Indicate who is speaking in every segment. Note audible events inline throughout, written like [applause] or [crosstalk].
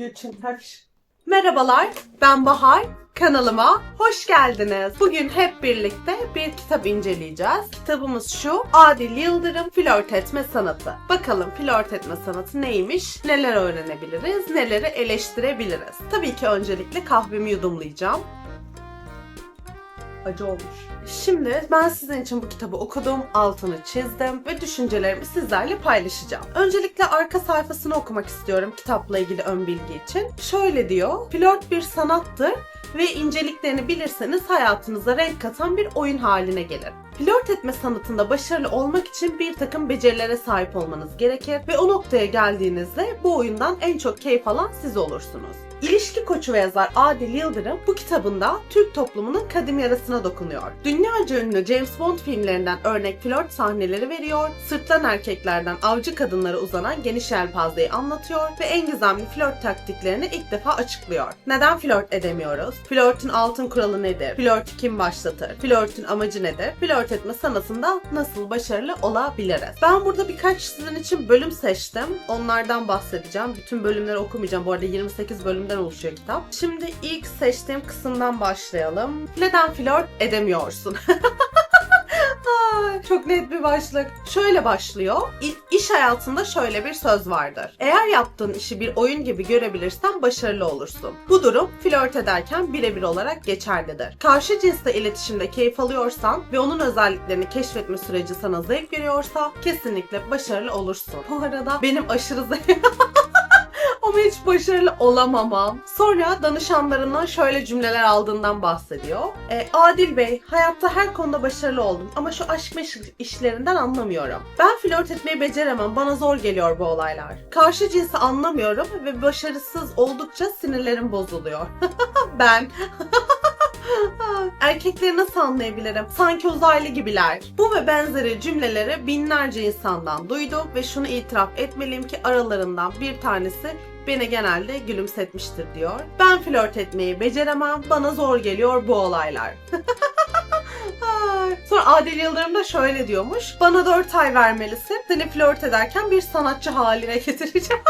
Speaker 1: Gülçin Taş. Merhabalar, ben Bahar. Kanalıma hoş geldiniz. Bugün hep birlikte bir kitap inceleyeceğiz. Kitabımız şu, Adil Yıldırım Flört Etme Sanatı. Bakalım flört etme sanatı neymiş, neler öğrenebiliriz, neleri eleştirebiliriz. Tabii ki öncelikle kahvemi yudumlayacağım. Acı olmuş. Şimdi ben sizin için bu kitabı okudum, altını çizdim ve düşüncelerimi sizlerle paylaşacağım. Öncelikle arka sayfasını okumak istiyorum kitapla ilgili ön bilgi için. Şöyle diyor, flört bir sanattır ve inceliklerini bilirseniz hayatınıza renk katan bir oyun haline gelir. Flört etme sanatında başarılı olmak için bir takım becerilere sahip olmanız gerekir ve o noktaya geldiğinizde bu oyundan en çok keyif alan siz olursunuz. İlişki koçu ve yazar Adil Yıldırım bu kitabında Türk toplumunun kadim yarasına dokunuyor. Dünyaca ünlü James Bond filmlerinden örnek flört sahneleri veriyor, sırtlan erkeklerden avcı kadınlara uzanan geniş yelpazeyi anlatıyor ve en gizemli flört taktiklerini ilk defa açıklıyor. Neden flört edemiyoruz? Flörtün altın kuralı nedir? Flörtü kim başlatır? Flörtün amacı nedir? Flört etme sanatında nasıl başarılı olabiliriz? Ben burada birkaç sizin için bölüm seçtim. Onlardan bahsedeceğim. Bütün bölümleri okumayacağım. Bu arada 28 bölümden oluşuyor kitap. Şimdi ilk seçtiğim kısımdan başlayalım. Neden flört edemiyorsun? [laughs] Çok net bir başlık. Şöyle başlıyor. İş hayatında şöyle bir söz vardır. Eğer yaptığın işi bir oyun gibi görebilirsen başarılı olursun. Bu durum flört ederken birebir olarak geçerlidir. Karşı cinsle iletişimde keyif alıyorsan ve onun özelliklerini keşfetme süreci sana zevk veriyorsa kesinlikle başarılı olursun. Bu arada benim aşırı zevk [laughs] ama hiç başarılı olamamam. Sonra danışanlarından şöyle cümleler aldığından bahsediyor. E, Adil Bey, hayatta her konuda başarılı oldum ama şu aşk meşk işlerinden anlamıyorum. Ben flört etmeyi beceremem, bana zor geliyor bu olaylar. Karşı cinsi anlamıyorum ve başarısız oldukça sinirlerim bozuluyor. [laughs] ben... [laughs] Erkekleri nasıl anlayabilirim? Sanki uzaylı gibiler. Bu ve benzeri cümleleri binlerce insandan duydum ve şunu itiraf etmeliyim ki aralarından bir tanesi beni genelde gülümsetmiştir diyor. Ben flört etmeyi beceremem, bana zor geliyor bu olaylar. [laughs] Sonra Adil Yıldırım da şöyle diyormuş. Bana 4 ay vermelisin. Seni flört ederken bir sanatçı haline [laughs] getireceğim.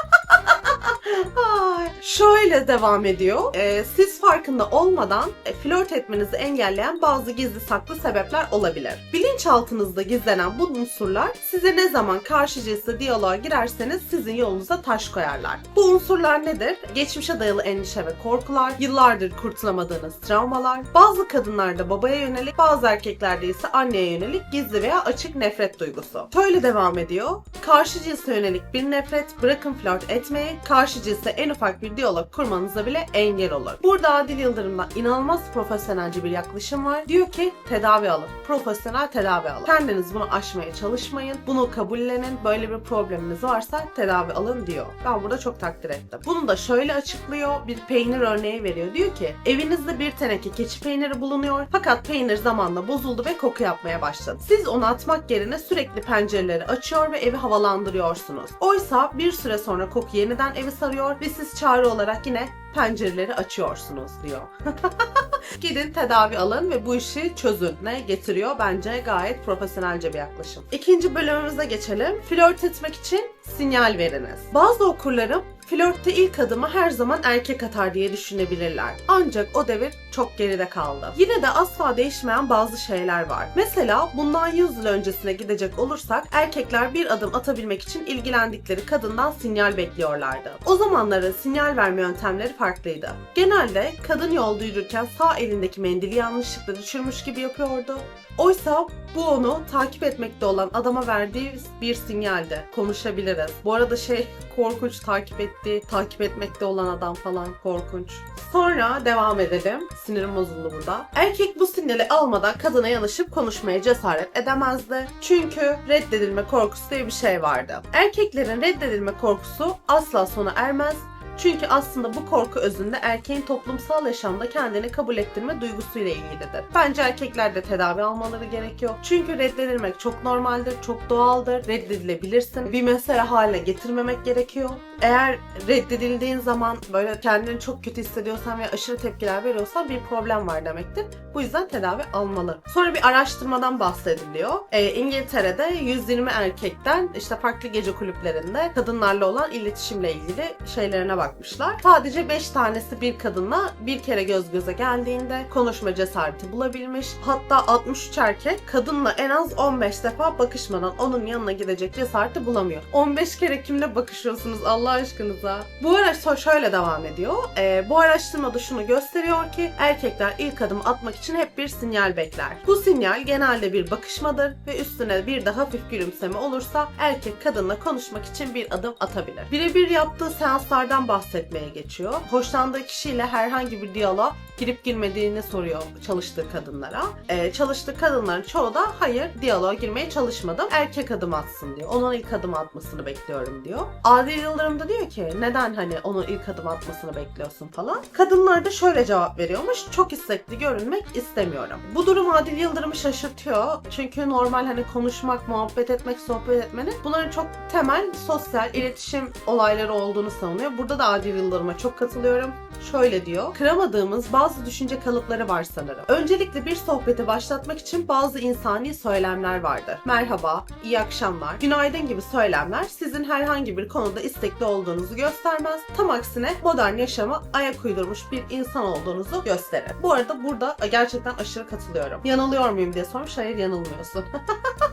Speaker 1: Ay. Şöyle devam ediyor. Ee, siz farkında olmadan e, flört etmenizi engelleyen bazı gizli saklı sebepler olabilir. Bilinçaltınızda gizlenen bu unsurlar size ne zaman karşı cinsle diyaloğa girerseniz sizin yolunuza taş koyarlar. Bu unsurlar nedir? Geçmişe dayalı endişe ve korkular, yıllardır kurtulamadığınız travmalar, bazı kadınlarda babaya yönelik, bazı erkeklerde ise anneye yönelik gizli veya açık nefret duygusu. Şöyle devam ediyor. Karşı cinse yönelik bir nefret, bırakın flört etmeyi, karşı cinse en ufak bir diyalog kurmanıza bile engel olur. Burada Adil Yıldırım'dan inanılmaz profesyonelce bir yaklaşım var. Diyor ki tedavi alın. Profesyonel tedavi alın. Kendiniz bunu aşmaya çalışmayın. Bunu kabullenin. Böyle bir probleminiz varsa tedavi alın diyor. Ben burada çok takdir ettim. Bunu da şöyle açıklıyor. Bir peynir örneği veriyor. Diyor ki evinizde bir teneke keçi peyniri bulunuyor. Fakat peynir zamanla bozuldu ve koku yapmaya başladı. Siz onu atmak yerine sürekli pencereleri açıyor ve evi havalandırıyorsunuz. Oysa bir süre sonra koku yeniden evi sarıyor ve siz çare olarak yine pencereleri açıyorsunuz diyor. [laughs] Gidin tedavi alın ve bu işi çözün. Ne getiriyor? Bence gayet profesyonelce bir yaklaşım. İkinci bölümümüze geçelim. Flört etmek için sinyal veriniz. Bazı okurlarım flörtte ilk adımı her zaman erkek atar diye düşünebilirler. Ancak o devir çok geride kaldı. Yine de asla değişmeyen bazı şeyler var. Mesela bundan 100 yıl öncesine gidecek olursak erkekler bir adım atabilmek için ilgilendikleri kadından sinyal bekliyorlardı. O zamanların sinyal verme yöntemleri farklıydı. Genelde kadın yolda yürürken sağ elindeki mendili yanlışlıkla düşürmüş gibi yapıyordu. Oysa bu onu takip etmekte olan adama verdiği bir sinyaldi. Konuşabiliriz. Bu arada şey [laughs] korkunç takip ettiği, takip etmekte olan adam falan korkunç. Sonra devam edelim. Sinirim bozuldu burada. Erkek bu sinyali almadan kadına yanaşıp konuşmaya cesaret edemezdi. Çünkü reddedilme korkusu diye bir şey vardı. Erkeklerin reddedilme korkusu asla sona ermez çünkü aslında bu korku özünde erkeğin toplumsal yaşamda kendini kabul ettirme duygusuyla ilgilidir. Bence erkekler de tedavi almaları gerekiyor. Çünkü reddedilmek çok normaldir, çok doğaldır. Reddedilebilirsin. Bir mesele haline getirmemek gerekiyor. Eğer reddedildiğin zaman böyle kendini çok kötü hissediyorsan ve aşırı tepkiler veriyorsan bir problem var demektir. Bu yüzden tedavi almalı. Sonra bir araştırmadan bahsediliyor. Ee, İngiltere'de 120 erkekten işte farklı gece kulüplerinde kadınlarla olan iletişimle ilgili şeylerine bak bakmışlar. Sadece 5 tanesi bir kadınla bir kere göz göze geldiğinde konuşma cesareti bulabilmiş. Hatta 63 erkek kadınla en az 15 defa bakışmadan onun yanına gidecek cesareti bulamıyor. 15 kere kimle bakışıyorsunuz Allah aşkınıza? Bu araştırma şöyle devam ediyor. Ee, bu araştırmada şunu gösteriyor ki erkekler ilk adım atmak için hep bir sinyal bekler. Bu sinyal genelde bir bakışmadır ve üstüne bir de hafif gülümseme olursa erkek kadınla konuşmak için bir adım atabilir. Birebir yaptığı seanslardan bahsetmeye geçiyor. Hoşlandığı kişiyle herhangi bir diyaloğa girip girmediğini soruyor çalıştığı kadınlara. Ee, çalıştığı kadınların çoğu da hayır diyaloğa girmeye çalışmadım. Erkek adım atsın diyor. Onun ilk adım atmasını bekliyorum diyor. Adil Yıldırım da diyor ki neden hani onun ilk adım atmasını bekliyorsun falan. Kadınlar da şöyle cevap veriyormuş. Çok istekli görünmek istemiyorum. Bu durum Adil Yıldırım'ı şaşırtıyor. Çünkü normal hani konuşmak, muhabbet etmek, sohbet etmenin bunların çok temel sosyal iletişim olayları olduğunu savunuyor. Burada da Adil Yıldırım'a çok katılıyorum. Şöyle diyor. Kıramadığımız bazı düşünce kalıpları var sanırım. Öncelikle bir sohbeti başlatmak için bazı insani söylemler vardır. Merhaba, iyi akşamlar, günaydın gibi söylemler sizin herhangi bir konuda istekli olduğunuzu göstermez. Tam aksine modern yaşama ayak uydurmuş bir insan olduğunuzu gösterir. Bu arada burada gerçekten aşırı katılıyorum. Yanılıyor muyum diye sormuş. Hayır yanılmıyorsun. [laughs]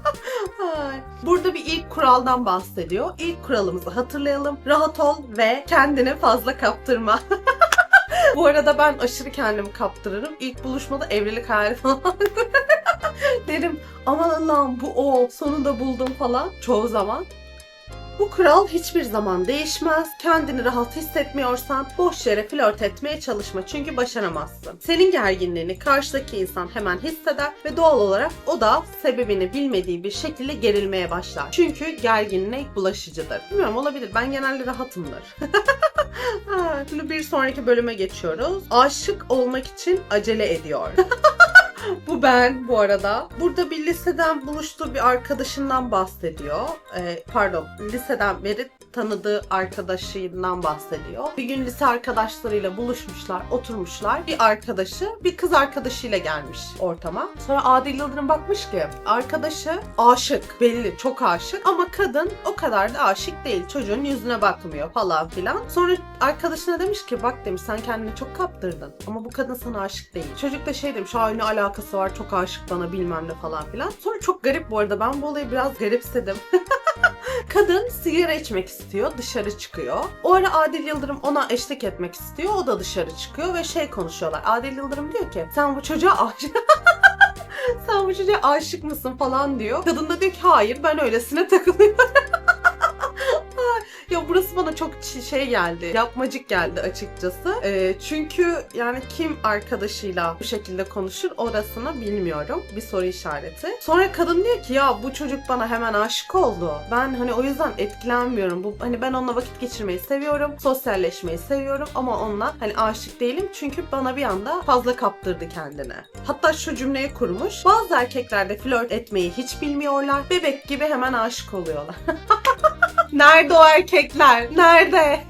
Speaker 1: Ay. Burada bir ilk kuraldan bahsediyor. İlk kuralımızı hatırlayalım. Rahat ol ve kendini fazla kaptırma. [laughs] Bu arada ben aşırı kendimi kaptırırım. İlk buluşmada evlilik hayali falan [laughs] derim. Aman Allah'ım bu o. Sonunda buldum falan. Çoğu zaman. Bu kural hiçbir zaman değişmez. Kendini rahat hissetmiyorsan boş yere flört etmeye çalışma çünkü başaramazsın. Senin gerginliğini karşıdaki insan hemen hisseder ve doğal olarak o da sebebini bilmediği bir şekilde gerilmeye başlar. Çünkü gerginlik bulaşıcıdır. Bilmiyorum olabilir. Ben genelde rahatımdır. [laughs] Ha, Şimdi bir sonraki bölüme geçiyoruz. Aşık olmak için acele ediyor. [laughs] bu ben bu arada. Burada bir liseden buluştuğu bir arkadaşından bahsediyor. Ee, pardon, liseden beri tanıdığı arkadaşından bahsediyor. Bir gün lise arkadaşlarıyla buluşmuşlar, oturmuşlar. Bir arkadaşı bir kız arkadaşıyla gelmiş ortama. Sonra Adil Yıldırım bakmış ki arkadaşı aşık, belli çok aşık ama kadın o kadar da aşık değil. Çocuğun yüzüne bakmıyor falan filan. Sonra arkadaşına demiş ki bak demiş sen kendini çok kaptırdın ama bu kadın sana aşık değil. Çocuk da şey demiş ay ne alakası var çok aşık bana bilmem ne falan filan. Sonra çok garip bu arada ben bu olayı biraz garipsedim. [laughs] Kadın sigara içmek istiyor, dışarı çıkıyor. O ara Adil Yıldırım ona eşlik etmek istiyor, o da dışarı çıkıyor ve şey konuşuyorlar. Adil Yıldırım diyor ki sen bu çocuğa aşık... [laughs] sen bu çocuğa aşık mısın falan diyor. Kadın da diyor ki hayır ben öylesine takılıyorum. [laughs] Ya burası bana çok şey geldi, yapmacık geldi açıkçası. Ee, çünkü yani kim arkadaşıyla bu şekilde konuşur orasını bilmiyorum. Bir soru işareti. Sonra kadın diyor ki ya bu çocuk bana hemen aşık oldu. Ben hani o yüzden etkilenmiyorum. Bu hani ben onunla vakit geçirmeyi seviyorum. Sosyalleşmeyi seviyorum ama onunla hani aşık değilim çünkü bana bir anda fazla kaptırdı kendine. Hatta şu cümleyi kurmuş. Bazı erkekler de flört etmeyi hiç bilmiyorlar. Bebek gibi hemen aşık oluyorlar. [laughs] Nerede o erkekler? Nerede? [laughs]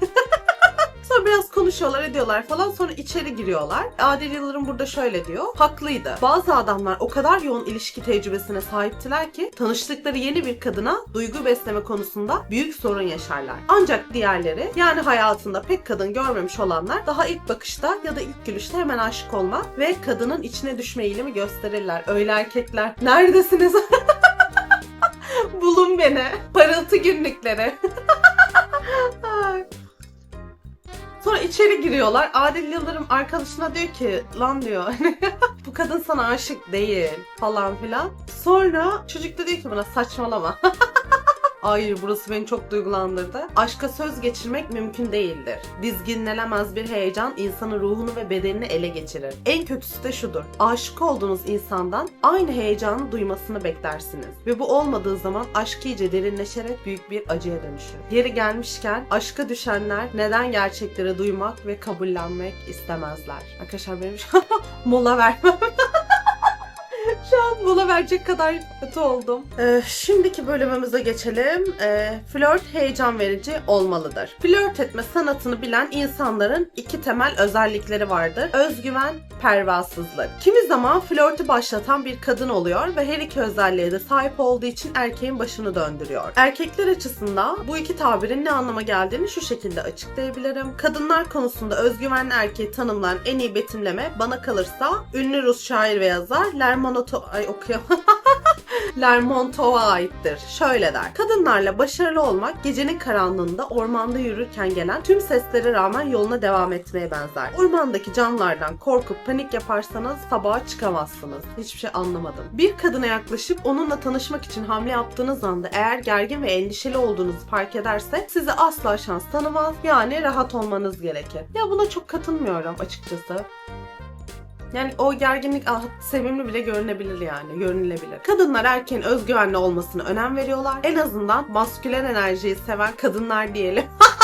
Speaker 1: Sonra biraz konuşuyorlar ediyorlar falan sonra içeri giriyorlar. Adil Yıldırım burada şöyle diyor. Haklıydı. Bazı adamlar o kadar yoğun ilişki tecrübesine sahiptiler ki tanıştıkları yeni bir kadına duygu besleme konusunda büyük sorun yaşarlar. Ancak diğerleri yani hayatında pek kadın görmemiş olanlar daha ilk bakışta ya da ilk gülüşte hemen aşık olma ve kadının içine düşme eğilimi gösterirler. Öyle erkekler. Neredesiniz? [laughs] Bulun beni. Parıltı günlükleri. [laughs] Sonra içeri giriyorlar. Adil Yıldırım arkadaşına diyor ki lan diyor hani [laughs] bu kadın sana aşık değil falan filan. Sonra çocuk da diyor ki bana saçmalama. [laughs] Ay burası beni çok duygulandırdı. Aşka söz geçirmek mümkün değildir. Dizginlenemez bir heyecan insanın ruhunu ve bedenini ele geçirir. En kötüsü de şudur. Aşık olduğunuz insandan aynı heyecanı duymasını beklersiniz. Ve bu olmadığı zaman aşk iyice derinleşerek büyük bir acıya dönüşür. Yeri gelmişken aşka düşenler neden gerçekleri duymak ve kabullenmek istemezler? Arkadaşlar benim [laughs] mola vermem Şu an mola verecek kadar kötü oldum. Ee, şimdiki bölümümüze geçelim. Ee, flört heyecan verici olmalıdır. Flört etme sanatını bilen insanların iki temel özellikleri vardır. Özgüven, pervasızlık. Kimi zaman flörtü başlatan bir kadın oluyor ve her iki özelliğe de sahip olduğu için erkeğin başını döndürüyor. Erkekler açısından bu iki tabirin ne anlama geldiğini şu şekilde açıklayabilirim. Kadınlar konusunda özgüvenli erkeği tanımlayan en iyi betimleme bana kalırsa ünlü Rus şair ve yazar Ay okuyamam. [laughs] Lermontov'a aittir. Şöyle der. Kadınlarla başarılı olmak gecenin karanlığında ormanda yürürken gelen tüm seslere rağmen yoluna devam etmeye benzer. Ormandaki canlılardan korkup panik yaparsanız sabaha çıkamazsınız. Hiçbir şey anlamadım. Bir kadına yaklaşıp onunla tanışmak için hamle yaptığınız anda eğer gergin ve endişeli olduğunuzu fark ederse size asla şans tanımaz. Yani rahat olmanız gerekir. Ya buna çok katılmıyorum açıkçası. Yani o gerginlik ah, sevimli bile görünebilir yani, görünülebilir. Kadınlar erkeğin özgüvenli olmasına önem veriyorlar. En azından maskülen enerjiyi seven kadınlar diyelim. [laughs]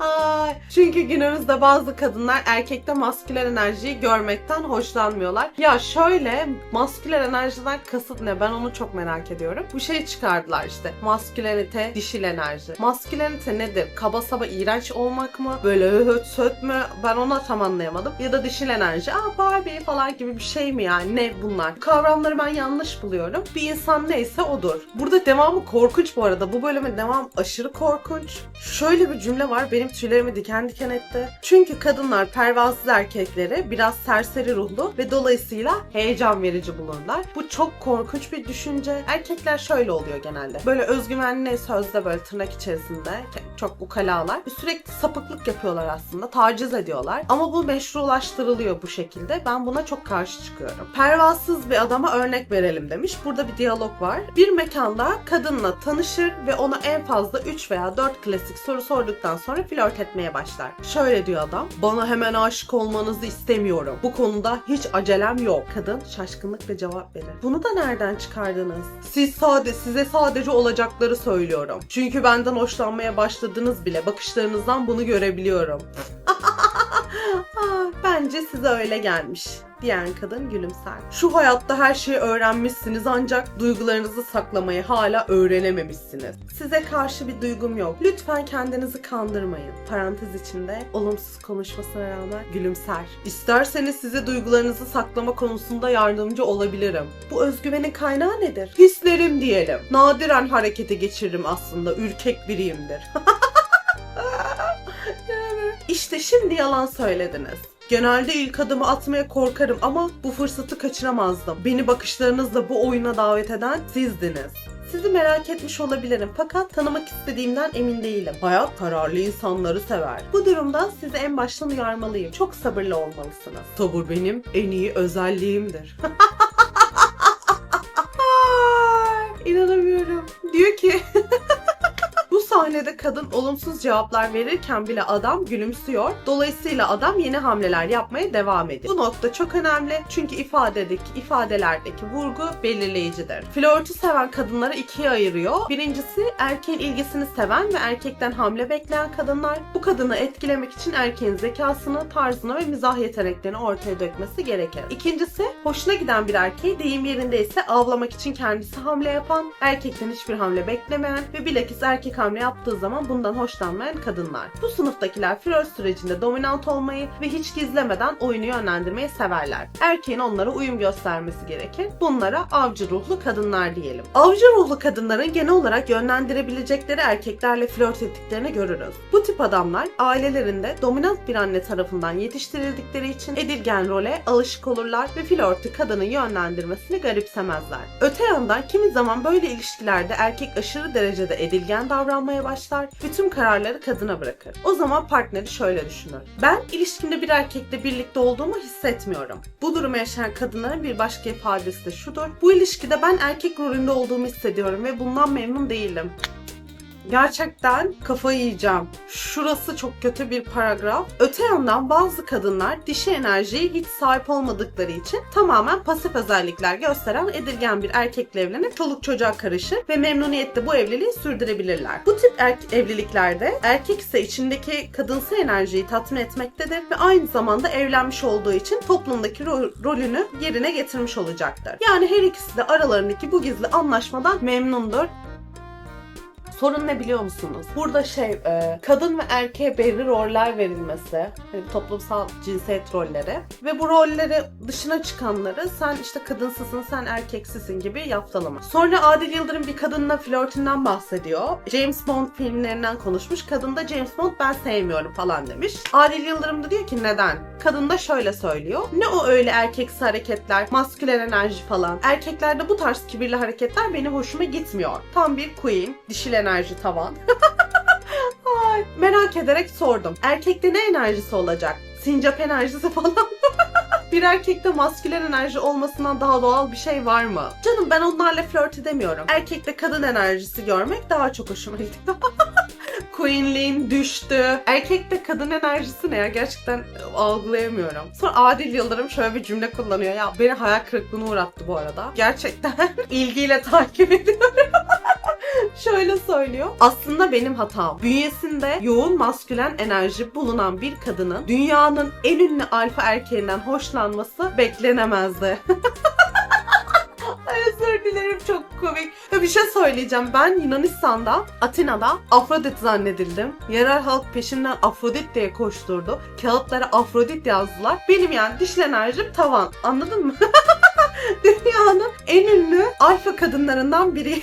Speaker 1: Ay, çünkü günümüzde bazı kadınlar erkekte maskülen enerjiyi görmekten hoşlanmıyorlar. Ya şöyle maskülen enerjiden kasıt ne? Ben onu çok merak ediyorum. Bu şey çıkardılar işte. Maskülenite, dişil enerji. Maskülenite nedir? Kaba saba iğrenç olmak mı? Böyle höt söt mü? Ben onu tam anlayamadım. Ya da dişil enerji. Aa Barbie falan gibi bir şey mi yani? Ne bunlar? Kavramları ben yanlış buluyorum. Bir insan neyse odur. Burada devamı korkunç bu arada. Bu bölümün devamı aşırı korkunç. Şöyle bir cümle var. Benim tüylerimi diken diken etti. Çünkü kadınlar pervasız erkekleri biraz serseri ruhlu ve dolayısıyla heyecan verici bulurlar. Bu çok korkunç bir düşünce. Erkekler şöyle oluyor genelde. Böyle özgüvenli sözde böyle tırnak içerisinde çok ukalalar. Sürekli sapıklık yapıyorlar aslında. Taciz ediyorlar. Ama bu meşrulaştırılıyor bu şekilde. Ben buna çok karşı çıkıyorum. Pervasız bir adama örnek verelim demiş. Burada bir diyalog var. Bir mekanda kadınla tanışır ve ona en fazla 3 veya 4 klasik soru sorduktan sonra flört etmeye başlar. Şöyle diyor adam. Bana hemen aşık olmanızı istemiyorum. Bu konuda hiç acelem yok. Kadın şaşkınlıkla cevap verir. Bunu da nereden çıkardınız? Siz sade size sadece olacakları söylüyorum. Çünkü benden hoşlanmaya başladınız bile. Bakışlarınızdan bunu görebiliyorum. [laughs] Ah, Bence size öyle gelmiş diyen kadın gülümser. Şu hayatta her şeyi öğrenmişsiniz ancak duygularınızı saklamayı hala öğrenememişsiniz. Size karşı bir duygum yok. Lütfen kendinizi kandırmayın. Parantez içinde olumsuz konuşmasına rağmen gülümser. İsterseniz size duygularınızı saklama konusunda yardımcı olabilirim. Bu özgüvenin kaynağı nedir? Hislerim diyelim. Nadiren harekete geçiririm aslında. Ürkek biriyimdir. [laughs] İşte şimdi yalan söylediniz. Genelde ilk adımı atmaya korkarım ama bu fırsatı kaçıramazdım. Beni bakışlarınızla bu oyuna davet eden sizdiniz. Sizi merak etmiş olabilirim fakat tanımak istediğimden emin değilim. Hayat kararlı insanları sever. Bu durumda sizi en baştan uyarmalıyım. Çok sabırlı olmalısınız. Sabır benim en iyi özelliğimdir. [laughs] Sahnede kadın olumsuz cevaplar verirken bile adam gülümsüyor. Dolayısıyla adam yeni hamleler yapmaya devam ediyor. Bu nokta çok önemli çünkü ifadedeki ifadelerdeki vurgu belirleyicidir. Flörtü seven kadınları ikiye ayırıyor. Birincisi erkeğin ilgisini seven ve erkekten hamle bekleyen kadınlar. Bu kadını etkilemek için erkeğin zekasını, tarzını ve mizah yeteneklerini ortaya dökmesi gerekir. İkincisi hoşuna giden bir erkeği deyim yerindeyse avlamak için kendisi hamle yapan, erkekten hiçbir hamle beklemeyen ve bilakis erkek hamle yaptığı zaman bundan hoşlanmayan kadınlar. Bu sınıftakiler flört sürecinde dominant olmayı ve hiç gizlemeden oyunu yönlendirmeyi severler. Erkeğin onlara uyum göstermesi gerekir. Bunlara avcı ruhlu kadınlar diyelim. Avcı ruhlu kadınların genel olarak yönlendirebilecekleri erkeklerle flört ettiklerini görürüz. Bu tip adamlar ailelerinde dominant bir anne tarafından yetiştirildikleri için edilgen role alışık olurlar ve flörtü kadının yönlendirmesini garipsemezler. Öte yandan kimi zaman böyle ilişkilerde erkek aşırı derecede edilgen davranmaya başlar ve tüm kararları kadına bırakır. O zaman partneri şöyle düşünür. Ben ilişkimde bir erkekle birlikte olduğumu hissetmiyorum. Bu durumu yaşayan kadınların bir başka ifadesi de şudur. Bu ilişkide ben erkek rolünde olduğumu hissediyorum ve bundan memnun değilim. Gerçekten kafayı yiyeceğim. Şurası çok kötü bir paragraf. Öte yandan bazı kadınlar dişi enerjiye hiç sahip olmadıkları için tamamen pasif özellikler gösteren edilgen bir erkekle evlenip çoluk çocuğa karışır ve memnuniyetle bu evliliği sürdürebilirler. Bu tip er- evliliklerde erkek ise içindeki kadınsı enerjiyi tatmin etmektedir ve aynı zamanda evlenmiş olduğu için toplumdaki ro- rolünü yerine getirmiş olacaktır. Yani her ikisi de aralarındaki bu gizli anlaşmadan memnundur. Sorun ne biliyor musunuz? Burada şey, e, kadın ve erkeğe belli roller verilmesi, hani toplumsal cinsiyet rolleri ve bu rolleri dışına çıkanları sen işte kadınsısın, sen erkeksisin gibi yaftalama. Sonra Adil Yıldırım bir kadınla flörtünden bahsediyor. James Bond filmlerinden konuşmuş. Kadın da James Bond ben sevmiyorum falan demiş. Adil Yıldırım da diyor ki neden? Kadın da şöyle söylüyor. Ne o öyle erkeksi hareketler, maskülen enerji falan. Erkeklerde bu tarz kibirli hareketler benim hoşuma gitmiyor. Tam bir queen, dişil enerji tavan. [laughs] Ay, merak ederek sordum. Erkekte ne enerjisi olacak? Sincap enerjisi [laughs] falan. bir erkekte maskülen enerji olmasından daha doğal bir şey var mı? Canım ben onlarla flört edemiyorum. Erkekte kadın enerjisi görmek daha çok hoşuma gidiyor. [laughs] Queenliğin düştü. Erkekte kadın enerjisi ne ya? Gerçekten e, algılayamıyorum. Sonra Adil Yıldırım şöyle bir cümle kullanıyor. Ya beni hayal kırıklığına uğrattı bu arada. Gerçekten ilgiyle takip ediyorum. [laughs] Şöyle söylüyor. Aslında benim hatam. Bünyesinde yoğun maskülen enerji bulunan bir kadının dünyanın en ünlü alfa erkeğinden hoşlanması beklenemezdi. [laughs] Ay özür dilerim çok komik. Ve bir şey söyleyeceğim. Ben Yunanistan'da, Atina'da Afrodit zannedildim. Yerel halk peşimden Afrodit diye koşturdu. Kağıtlara Afrodit yazdılar. Benim yani dişli enerjim tavan. Anladın mı? [laughs] Dünyanın en ünlü alfa kadınlarından biri.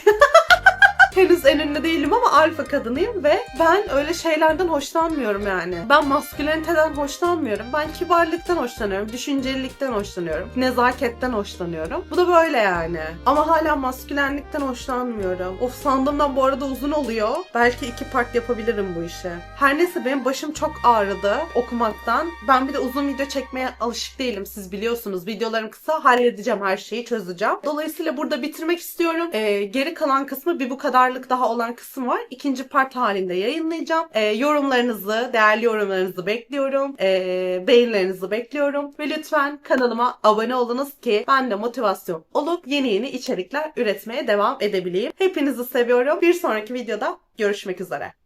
Speaker 1: Henüz en ünlü değilim ama alfa kadınıyım ve ben öyle şeylerden hoşlanmıyorum yani. Ben masküleniteden hoşlanmıyorum. Ben kibarlıktan hoşlanıyorum. Düşüncelilikten hoşlanıyorum. Nezaketten hoşlanıyorum. Bu da böyle yani. Ama hala maskülenlikten hoşlanmıyorum. Of sandığımdan bu arada uzun oluyor. Belki iki part yapabilirim bu işe. Her neyse benim başım çok ağrıdı okumaktan. Ben bir de uzun video çekmeye alışık değilim. Siz biliyorsunuz. Videolarım kısa. Halledeceğim her şeyi çözeceğim. Dolayısıyla burada bitirmek istiyorum. Ee, geri kalan kısmı bir bu kadarlık daha olan kısım var. İkinci part halinde yayınlayacağım. Ee, yorumlarınızı, değerli yorumlarınızı bekliyorum. Ee, beğenilerinizi bekliyorum. Ve lütfen kanalıma abone olunuz ki ben de motivasyon olup yeni yeni içerikler üretmeye devam edebileyim. Hepinizi seviyorum. Bir sonraki videoda görüşmek üzere.